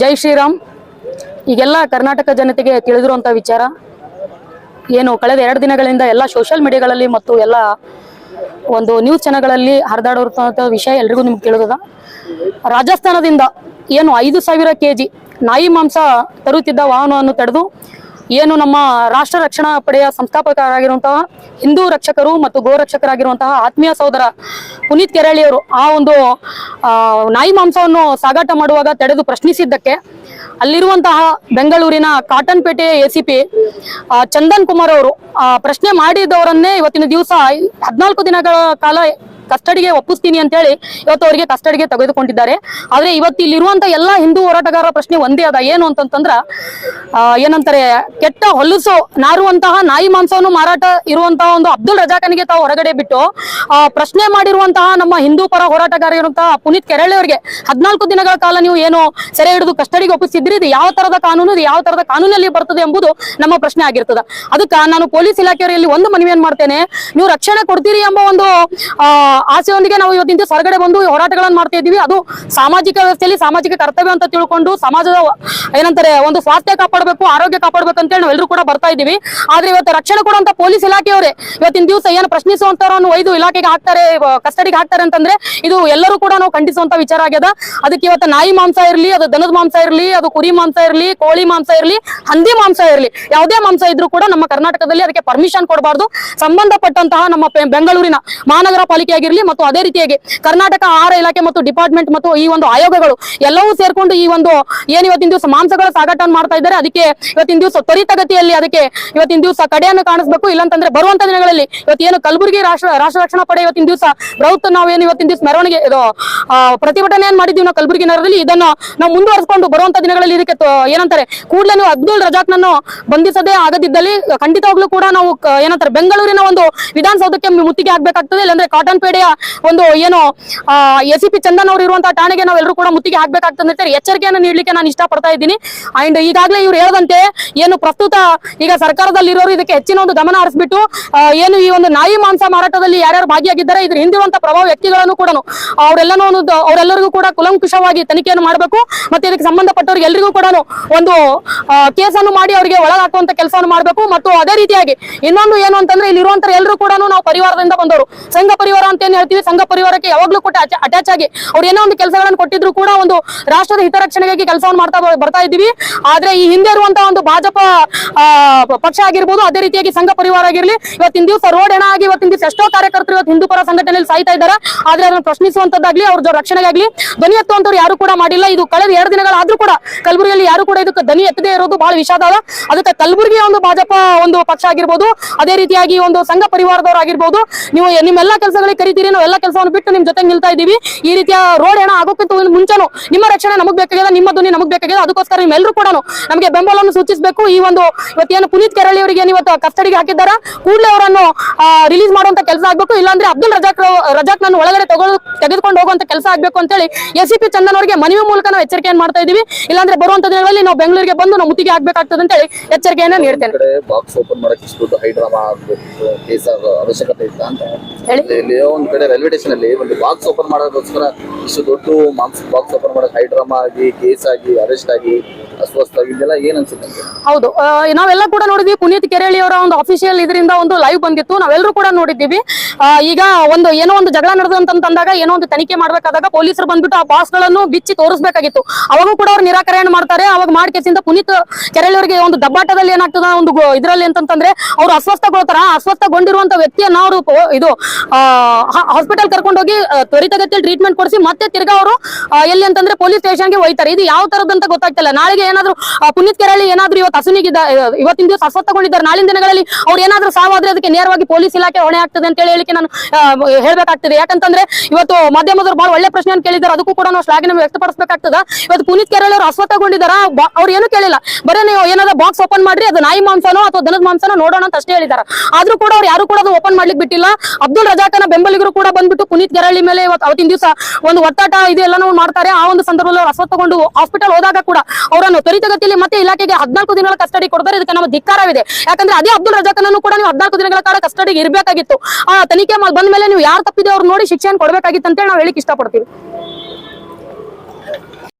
ಜೈ ಶ್ರೀರಾಮ್. ಈಗೆಲ್ಲ ಕರ್ನಾಟಕ ಜನತೆಗೆ ತಿಳಿದಿರುವಂಥ ವಿಚಾರ. ಏನು ಕಳೆದ ಎರಡು ದಿನಗಳಿಂದ ಎಲ್ಲ ಸೋಷಿಯಲ್ ಮೀಡಿಯಾಗಳಲ್ಲಿ ಮತ್ತು ಎಲ್ಲ ಒಂದು ನ್ಯೂಸ್ ಚಾನಲ್ಗಳಲ್ಲಿ ಹರಿದಾಡಿರುವಂಥ ವಿಷಯ ಎಲ್ರಿಗೂ ನಿಮ್ಗೆ ತಿಳಿದದ. ರಾಜಸ್ಥಾನದಿಂದ ಏನು ಐದು ಸಾವಿರ ಕೆ ಜಿ ನಾಯಿ ಮಾಂಸ ತರುತ್ತಿದ್ದ ವಾಹನವನ್ನು ತಡೆದು ಏನು ನಮ್ಮ ರಾಷ್ಟ್ರ ರಕ್ಷಣಾ ಪಡೆಯ ಸಂಸ್ಥಾಪಕರಾಗಿರುವಂತಹ ಹಿಂದೂ ರಕ್ಷಕರು ಮತ್ತು ಗೋ ರಕ್ಷಕರಾಗಿರುವಂತಹ ಆತ್ಮೀಯ ಸಹೋದರ ಪುನೀತ್ ಕೆರಳಿಯವರು ಆ ಒಂದು ನಾಯಿ ಮಾಂಸವನ್ನು ಸಾಗಾಟ ಮಾಡುವಾಗ ತಡೆದು ಪ್ರಶ್ನಿಸಿದ್ದಕ್ಕೆ ಅಲ್ಲಿರುವಂತಹ ಬೆಂಗಳೂರಿನ Cotton C P Chandan Kumar ಅವರು ಪ್ರಶ್ನೆ ಮಾಡಿದವರನ್ನೇ ಇವತ್ತಿನ ದಿವಸ ಹದಿನಾಲ್ಕು ದಿನಗಳ ಕಾಲ ಕಸ್ಟಡಿಗೆ ಒಪ್ಪಿಸ್ತೀನಿ ಅಂತ ಹೇಳಿ ಇವತ್ತು ಅವರಿಗೆ ಕಸ್ಟಡಿಗೆ ತೆಗೆದುಕೊಂಡಿದ್ದಾರೆ. ಆದ್ರೆ ಇವತ್ತು ಇಲ್ಲಿರುವಂತ ಎಲ್ಲಾ ಹಿಂದೂ ಹೋರಾಟಗಾರರ ಪ್ರಶ್ನೆ ಒಂದೇ ಅದ ಏನು ಅಂತಂತಂದ್ರ ಏನಂತಾರೆ ಕೆಟ್ಟ ಹೊಲಸು ನಾರುವಂತಹ ನಾಯಿ ಮಾಂಸವನ್ನು ಮಾರಾಟ ಇರುವಂತಹ ಒಂದು ಅಬ್ದುಲ್ ರಜಾಕನಿಗೆ ತಾವು ಹೊರಗಡೆ ಬಿಟ್ಟು ಪ್ರಶ್ನೆ ಮಾಡಿರುವಂತಹ ನಮ್ಮ ಹಿಂದೂ ಪರ ಹೋರಾಟಗಾರ ಇರುವಂತಹ ಪುನೀತ್ ಕೆರಳೆ ಅವರಿಗೆ ಹದಿನಾಲ್ಕು ದಿನಗಳ ಕಾಲ ನೀವು ಏನು ಸೆರೆ ಹಿಡಿದು ಕಸ್ಟಡಿಗೆ ಒಪ್ಪಿಸಿದ್ರಿ ಇದು ಯಾವ ತರದ ಕಾನೂನು ಇದು ಯಾವ ತರದ ಕಾನೂನಲ್ಲಿ ಬರ್ತದೆ ಎಂಬುದು ನಮ್ಮ ಪ್ರಶ್ನೆ ಆಗಿರ್ತದ. ಅದಕ್ಕ ನಾನು ಪೊಲೀಸ್ ಇಲಾಖೆಯವರಲ್ಲಿ ಒಂದು ಮನವಿಯನ್ನು ಮಾಡ್ತೇನೆ. ನೀವು ರಕ್ಷಣೆ ಕೊಡ್ತೀರಿ ಎಂಬ ಒಂದು ಆ, ಆಸೆಯೊಂದಿಗೆ ನಾವು ಇವತ್ತಿನ ಹೊರಗಡೆ ಬಂದು ಹೋರಾಟಗಳನ್ನು ಮಾಡ್ತಾ ಇದ್ದೀವಿ. ಅದು ಸಾಮಾಜಿಕ ವ್ಯವಸ್ಥೆಯಲ್ಲಿ ಸಾಮಾಜಿಕ ಕರ್ತವ್ಯ ಅಂತ ತಿಳ್ಕೊಂಡು ಸಮಾಜದ ಏನಂತಾರೆ, ಒಂದು ಸ್ವಾಸ್ಥ್ಯ ಕಾಪಾಡಬೇಕು, ಆರೋಗ್ಯ ಕಾಪಾಡಬೇಕು ಅಂತೇಳಿ ನಾವೆಲ್ಲರೂ ಕೂಡ ಬರ್ತಾ ಇದ್ದೀವಿ. ಆದ್ರೆ ಇವತ್ತು ರಕ್ಷಣೆ ಕೊಡುವಂತ ಪೊಲೀಸ್ ಇಲಾಖೆಯವರೇ ಇವತ್ತಿನ ದಿವಸ ಏನು ಪ್ರಶ್ನಿಸುವಂತವರನ್ನು ಒಯ್ದು ಇಲಾಖೆಗೆ ಹಾಕ್ತಾರೆ, ಕಸ್ಟಡಿಗೆ ಹಾಕ್ತಾರೆ ಅಂತಂದ್ರೆ ಇದು ಎಲ್ಲರೂ ಕೂಡ ನಾವು ಖಂಡಿಸುವಂತ ವಿಚಾರ ಆಗ್ಯದ. ಅದಕ್ಕೆ ಇವತ್ತು ನಾಯಿ ಮಾಂಸ ಇರಲಿ, ಅದು ದನದ ಮಾಂಸ ಇರಲಿ, ಅದು ಕುರಿ ಮಾಂಸ ಇರಲಿ, ಕೋಳಿ ಮಾಂಸ ಇರಲಿ, ಹಂದಿ ಮಾಂಸ ಇರಲಿ, ಯಾವುದೇ ಮಾಂಸ ಇದ್ರೂ ಕೂಡ ನಮ್ಮ ಕರ್ನಾಟಕದಲ್ಲಿ ಅದಕ್ಕೆ ಪರ್ಮಿಷನ್ ಕೊಡಬಾರ್ದು. ಸಂಬಂಧಪಟ್ಟಂತಹ ನಮ್ಮ ಬೆಂಗಳೂರಿನ ಮಹಾನಗರ ಪಾಲಿಕೆ ಆಗಿರ್ಲಿ ಮತ್ತು ಅದೇ ರೀತಿಯಾಗಿ ಕರ್ನಾಟಕ ಆಹಾರ ಇಲಾಖೆ ಮತ್ತು ಡಿಪಾರ್ಟ್ಮೆಂಟ್ ಮತ್ತು ಈ ಒಂದು ಆಯೋಗಗಳು ಎಲ್ಲವೂ ಸೇರ್ಕೊಂಡು ಈ ಒಂದು ಏನ್ ಇವತ್ತಿನ ದಿವಸ ಮಾಂಸಗಳ ಸಾಗಾಟ ಮಾಡ್ತಾ ಇದ್ದಾರೆ. ಅದಕ್ಕೆ ಇವತ್ತಿನ ದಿವಸ ತ್ವರಿತಗತಿಯಲ್ಲಿ ಅದಕ್ಕೆ ಇವತ್ತಿನ ದಿವಸ ಕಡೆಯನ್ನು ಕಾಣಿಸಬೇಕು. ಇಲ್ಲಂತಂದ್ರೆ ಬರುವಂತ ದಿನಗಳಲ್ಲಿ ಇವತ್ತೇನು ಕಲಬುರಗಿ ರಾಷ್ಟ್ರ ರಾಷ್ಟ್ರ ರಕ್ಷಣಾ ಪಡೆ ಇವತ್ತಿನ ದಿವಸ ಬೃಹತ್ ಏನು ಇವತ್ತಿನ ದಿವಸ ಮೆರವಣಿಗೆ ಇದು ಪ್ರತಿಭಟನೆ ಏನ್ ಮಾಡಿದ್ವಿ ನಾವು ಕಲಬುರಗಿ ನಗರದಲ್ಲಿ. ಇದನ್ನು ನಾವು ಮುಂದುವರಿಸಿಕೊಂಡು ಬರುವಂತ ದಿನಗಳಲ್ಲಿ ಇದಕ್ಕೆ ಏನಂತಾರೆ, ಕೂಡಲೇ ನೀವು ಅಬ್ದುಲ್ ರಜಾಕ್ನನ್ನು ಬಂಧಿಸದೇ ಆಗದಿದ್ದಲ್ಲಿ ಖಂಡಿತವಾಗ್ಲೂ ಕೂಡ ನಾವು ಏನಂತಾರೆ, ಬೆಂಗಳೂರಿನ ಒಂದು ವಿಧಾನಸೌಧಕ್ಕೆ ಮುತ್ತಿಗೆ ಆಗ್ಬೇಕಾಗ್ತದೆ ಇಲ್ಲಾಂದ್ರೆ ಕಾಟನ್ ಪೇಟೆಯ ಒಂದು ಏನು ಎಸ್ ಸಿ ಪಿ ಚಂದನ್ ಅವರು ಇರುವಂತಹ ಠಾಣೆಗೆ ನಾವೆಲ್ಲರೂ ಕೂಡ ಮುತ್ತಿಗೆ ಹಾಕ್ಬೇಕಾಗ್ತದೆ ಎಚ್ಚರಿಕೆಯನ್ನು ನೀಡಲಿಕ್ಕೆ ನಾನು ಇಷ್ಟಪಡ್ತಾ ಇದ್ದೀನಿ. ಅಂಡ್ ಈಗಾಗಲೇ ಇವ್ರು ಹೇಳದಂತೆ ಏನು ಪ್ರಸ್ತುತ ಈಗ ಸರ್ಕಾರದಲ್ಲಿ ಇರೋರು ಇದಕ್ಕೆ ಹೆಚ್ಚಿನ ಒಂದು ಗಮನ ಹರಿಸ್ಬಿಟ್ಟು ಏನು ಈ ಒಂದು ನಾಯಿ ಮಾಂಸ ಮಾರಾಟದಲ್ಲಿ ಯಾರ್ಯಾರು ಭಾಗಿಯಾಗಿದ್ದಾರೆ, ಇದ್ರ ಹಿಂದಿರುವಂತಹ ಪ್ರಭಾವ ವ್ಯಕ್ತಿಗಳನ್ನು ಕೂಡ ಅವರೆಲ್ಲನೂ ಅವರೆಲ್ಲರಿಗೂ ಕೂಡ ಕುಲಂಕುಷವಾಗಿ ತನಿಖೆಯನ್ನು ಮಾಡಬೇಕು. ಮತ್ತೆ ಇದಕ್ಕೆ ಸಂಬಂಧಪಟ್ಟವ್ರಿಗೆ ಎಲ್ರಿಗೂ ಕೂಡ ಒಂದು ಕೇಸ್ ಕೇಸನ್ನು ಮಾಡಿ ಅವರಿಗೆ ಒಳಗಾಕುವಂತ ಕೆಲಸವನ್ನು ಮಾಡಬೇಕು. ಮತ್ತು ಅದೇ ರೀತಿಯಾಗಿ ಇನ್ನೊಂದು ಏನು ಅಂತಂದ್ರೆ ಇಲ್ಲಿರುವಂತ ಎಲ್ಲರೂ ಕೂಡ ನಾವು ಪರಿವಾರದಿಂದ ಬಂದವರು. ಸಂಘ ಪರಿವಾರ ಅಂತ ಏನ್ ಹೇಳ್ತೀವಿ, ಸಂಘ ಪರಿವಾರಕ್ಕೆ ಯಾವಾಗ್ಲೂ ಕೂಡ ಅಟ್ಯಾಚ್ ಆಗಿ ಅವ್ರು ಏನೋ ಒಂದು ಕೆಲಸಗಳನ್ನು ಕೊಟ್ಟಿದ್ರು ಕೂಡ ಒಂದು ರಾಷ್ಟ್ರದ ಹಿತರಕ್ಷಣೆಗಾಗಿ ಕೆಲಸವನ್ನು ಮಾಡ್ತಾ ಬರ್ತಾ ಇದ್ದೀವಿ. ಆದ್ರೆ ಈ ಹಿಂದೆ ಇರುವಂತಹ ಒಂದು ಭಾಜಪ ಪಕ್ಷ ಆಗಿರ್ಬೋದು, ಅದೇ ರೀತಿಯಾಗಿ ಸಂಘ ಪರಿವಾರ ಆಗಿರ್ಲಿ, ಇವತ್ತಿನ ದಿವಸ ರೋಡ್ ಹೆಣ ಆಗಿ ಇವತ್ತಿನ ದಿವಸ ಎಷ್ಟೋ ಕಾರ್ಯಕರ್ತರು ಇವತ್ತು ಹಿಂದೂ ಪರ ಸಂಘಟನೆಯಲ್ಲಿ ಸಾಯ್ತಾ ಇದ್ದಾರೆ. ಆದ್ರೆ ಅದನ್ನು ಪ್ರಶ್ನಿಸುವಂತದ್ದಾಗ್ಲಿ, ಅವ್ರ ರಕ್ಷಣೆಗಾಗ್ಲಿ, ಧ್ವನಿ ಎತ್ತುವಂತವ್ರು ಯಾರು ಕೂಡ ಮಾಡಿಲ್ಲ. ಇದು ಕಳೆದ ಎರಡು ದಿನಗಳಾದ್ರೂ ಕೂಡ ಕಲಬುರಗಿಯಲ್ಲಿ ಯಾರು ಕೂಡ ಇದಕ್ಕೆ ಧ್ವನಿ ಎತ್ತದೇ ಇರೋದು ಬಹಳ ವಿಷಾದ ಅದ. ಅದಕ್ಕೆ ಕಲಬುರಗಿಯ ಒಂದು ಭಾಜಪ ಒಂದು ಪಕ್ಷ ಆಗಿರ್ಬೋದು, ಅದೇ ರೀತಿಯಾಗಿ ಒಂದು ಸಂಘ ಪರಿವಾರದವರು ಆಗಿರ್ಬೋದು ನೀವು ನಿಮ್ಮೆಲ್ಲ ಕೆಲಸಗಳಿಗೆ ಕರಿತೀರಿ ನಾವು ಎಲ್ಲ ಕೆಲಸವನ್ನು ಬಿಟ್ಟು ನಿಮ್ ಜೊತೆ ನಿಲ್ತಾ ಇದ್ದೀವಿ. ಈ ರೀತಿಯ ರೋಡ್ ಏನೋ ಆಗೋಕ್ಕಿಂತ ಮುಂಚೆನೂ ನಿಮ್ಮ ರಕ್ಷಣೆ ನಮಗ್ ಬೇಕಾಗಿದೆ ನಿಮ್ಮ ಧ್ವನಿ ನಮಗ್ ಬೇಕಾಗಿದೆ ಅದಕ್ಕೋಸ್ಕರ ನಿಮ್ಮೆಲ್ಲರೂ ಕೂಡ ನಮಗೆ ಬೆಂಬಲವನ್ನು ಸೂಚಿಸಬೇಕು. ಈ ಒಂದು ಇವತ್ತೇನು ಪುನೀತ್ ಕೆರಳಿ ಅವರಿಗೆ ಇವತ್ತು ಕಸ್ಟಡಿಗೆ ಹಾಕಿದ್ದಾರ? ಕೂಡಲೇ ಅವರನ್ನು ರಿಲೀಸ್ ಮಾಡುವಂತ ಕೆಲಸ ಆಗ್ಬೇಕು ಇಲ್ಲಾಂದ್ರೆ ಅಬ್ದುಲ್ ರಜಾಕ್ ರಜಾಕ್ ನಾನು ಒಳಗಡೆ ತಗೊಳ್ ತೆಗೆದುಕೊಂಡು ಹೋಗುವಂತ ಕೆಲಸ ಆಗ್ಬೇಕು ಅಂತೇಳಿ ಎಸ್ ಸಿ ಪಿ ಚಂದನ್ ಅವರಿಗೆ ಮನವಿ ಮೂಲಕ ನಾವು ಎಚ್ಚರಿಕೆಯನ್ನು ಮಾಡ್ತಾ ಇದೀವಿ ಇಲ್ಲಾಂದ್ರೆ ಬರುವಂತ ದಿನಗಳಲ್ಲಿ ನಾವು ಬೆಂಗಳೂರಿಗೆ ಬಂದು ನಾವು ಮುತ್ತಿಗೆ ಅಂತ ಅಂತೇಳಿ ಎಚ್ಚರಿಕೆಯನ್ನು ನೀಡ್ತೇನೆ. ಬಾಕ್ಸ್ ಓಪನ್ ಮಾಡಕ್ ಇಷ್ಟು ದೊಡ್ಡ ಹೈಡ್ರಾಮಾ ಕೇಸ್ ಅವಶ್ಯಕತೆ ಇತ್ತ ಅಂತ. ಹೇಳಿ. ಕಡೆ ರೈಲ್ವೆ ಸ್ಟೇಷನ್ ಅಲ್ಲಿ ಒಂದು ಬಾಕ್ಸ್ ಓಪನ್ ಮಾಡೋದಕ್ಕೋಸ್ಕರ ಇಷ್ಟು ದೊಡ್ಡ ಮಾಂಸ ಬಾಕ್ಸ್ ಓಪನ್ ಮಾಡಕ್ ಹೈಡ್ರಾಮಾ ಆಗಿ ಕೇಸ್ ಆಗಿ ಅರೆಸ್ಟ್ ಆಗಿ, ಅಸ್ವಸ್ಥ ಆಗಿ ಏನ್ ಅನ್ಸುತ್ತೆ? ಹೌದು. ನಾವೆಲ್ಲ ಕೂಡ ನೋಡಿದ್ವಿ. ಪುನೀತ್ ಕೆರೆಳಿ ಅವರ ಒಂದು ಅಫಿಷಿಯಲ್ ಇದರಿಂದ ಒಂದು ಲೈವ್ ಬಂದಿತ್ತು. ನಾವೆಲ್ಲರೂ ಕೂಡ ನೋಡಿದ್ದೀವಿ. ಈಗ ಒಂದು ಏನೋ ಒಂದು ಜಗಳ ನಡೆದು ಅಂತಂದಾಗ ಏನೋ ಒಂದು ತನಿಖೆ ಮಾಡ್ಬೇಕಾದಾಗ ಪೊಲೀಸರು ಬಂದ್ಬಿಟ್ಟು ಆ ಬಾಸ್ಗಳನ್ನು ಬಿಚ್ಚಿ ತೋರಿಸಬೇಕಾಗಿತ್ತು. ಅವಾಗೂ ಕೂಡ ಅವ್ರು ನಿರಾಕರಣೆ ಮಾಡ್ತಾರೆ. ಅವಾಗ ಮಾಡ್ಕೇಸಿಂದ ಪುನೀತ್ ಕೆರೆಳಿ ಅವರಿಗೆ ಒಂದು ದಬ್ಬಾಟದಲ್ಲಿ ಏನಾಗ್ತದ, ಒಂದು ಇದರಲ್ಲಿ ಅಂತಂದ್ರೆ ಅವ್ರು ಅಸ್ವಸ್ಥಗೊಳ್ತಾರ. ಅಸ್ವಸ್ಥಗೊಂಡಿರುವಂತ ವ್ಯಕ್ತಿಯನ್ನ ಅವರು ಇದು ಹಾಸ್ಪಿಟಲ್ ಕರ್ಕೊಂಡೋಗಿ ತ್ವರಿತಗತಿಯಲ್ಲಿ ಟ್ರೀಟ್ಮೆಂಟ್ ಕೊಡಿಸಿ ಮತ್ತೆ ತಿರ್ಗಾ ಅವರು ಎಲ್ಲಿ ಅಂತಂದ್ರೆ ಪೊಲೀಸ್ ಸ್ಟೇಷನ್ಗೆ ಹೋಯ್ತಾರೆ. ಇದು ಯಾವ ತರದಂತ ಗೊತ್ತಾಗ್ತಿಲ್ಲ. ನಾಳೆಗೆ ಏನಾದ್ರು ಪುನೀತ್ ಕೆರಳಿ ಏನಾದ್ರು ಇವತ್ತು ಹಸುನಿಗಿದ್ದ ಇವತ್ತಿನ ದಿವಸ ಅಸ್ವಸ್ಥಗೊಂಡಿದ್ದಾರೆ ನಾಳಿನ ದಿನಗಳಲ್ಲಿ ಅವ್ರು ಏನಾದ್ರು ಸಾವಾದ್ರೆ ಅದಕ್ಕೆ ನೇರವಾಗಿ ಪೊಲೀಸ್ ಇಲಾಖೆ ಹೊಣೆ ಆಗ್ತದೆ ಅಂತ ಹೇಳಿ ಹೇಳಿಕೆ ನಾನು ಹೇಳಬೇಕಾಗ್ತದೆ. ಯಾಕಂತಂದ್ರೆ ಇವತ್ತು ಮಾಧ್ಯಮದವರು ಬಹಳ ಒಳ್ಳೆ ಪ್ರಶ್ನೆ ಕೇಳಿದ್ದಾರೆ. ಅದಕ್ಕೂ ಕೂಡ ನಾವು ಶ್ಲಾಘನೆ ವ್ಯಕ್ತಪಡಿಸಬೇಕಾಗ್ತದ. ಇವತ್ತು ಪುನೀತ್ ಕೆರಳಿ ಅವರು ಅಸ್ವಸ್ಥಗೊಂಡಿದ್ದಾರೆ ಅವ್ರು ಏನು ಕೇಳಿಲ್ಲ. ಬರೀ ನೀವು ಏನಾದ್ರು ಬಾಕ್ಸ್ ಓಪನ್ ಮಾಡ್ರಿ, ಅದು ನಾಯಿ ಮಾಂಸನೋ ಅಥವಾ ದನದ ಮಾಂಸನೋ ನೋಡೋಣ ಅಂತ ಅಷ್ಟೇ ಹೇಳಿದಾರ ಆದ್ರೂ ಕೂಡ ಅವ್ರು ಯಾರು ಕೂಡ ಅದು ಓಪನ್ ಮಾಡ್ಲಿಕ್ಕೆ ಬಿಟ್ಟಿಲ್ಲ. ಅಬ್ದುಲ್ ರಜಾಕನ ಬೆಂಬಲಿಗರು ಕೂಡ ಬಂದ್ಬಿಟ್ಟು ಪುನೀತ್ ಕೆರಳಿ ಮೇಲೆ ಇವತ್ತು, ಅವತ್ತಿನ ದಿವಸ ಒಂದು ಒತ್ತಾಟ ಇದು ಮಾಡ್ತಾರೆ. ಆ ಒಂದು ಸಂದರ್ಭದಲ್ಲಿ ಅವ್ರು ಅಸ್ವಸ್ಥಗೊಂಡು ಹಾಸ್ಪಿಟಲ್ ಹೋದಾಗ ಕೂಡ ಅವರನ್ನು ತ್ವರಿತಗತಿಯಲ್ಲಿ ಮತ್ತೆ ಇಲಾಖೆಗೆ ಹದಿನಾಲ್ಕು ದಿನಗಳ ಕಸ್ಟಡಿ ಕೊಡ್ತಾರೆ. ಇದಕ್ಕೆ ನಮ್ಮ ಧಿಕ್ಕಾರವಿದೆ. ಯಾಕಂದ್ರೆ ಅದೇ ಅಬ್ದುಲ್ ರಜಾಕನನ್ನು ಕೂಡ ನೀವು ಹದಿನಾಲ್ಕು ದಿನಗಳ ಕಾಲ ಕಸ್ಟಡಿಗೆ ಇರಬೇಕಾಗಿತ್ತು. ಆ ತನಿಖೆ ಬಂದ ಮೇಲೆ ನೀವು ಯಾರು ತಪ್ಪಿದೆ ಅವ್ರು ನೋಡಿ ಶಿಕ್ಷೆಯನ್ನು ಕೊಡಬೇಕಾಗಿತ್ತು ಅಂತೇಳಿ ನಾವು ಹೇಳಿಕ್ ಇಷ್ಟಪಡ್ತೀವಿ.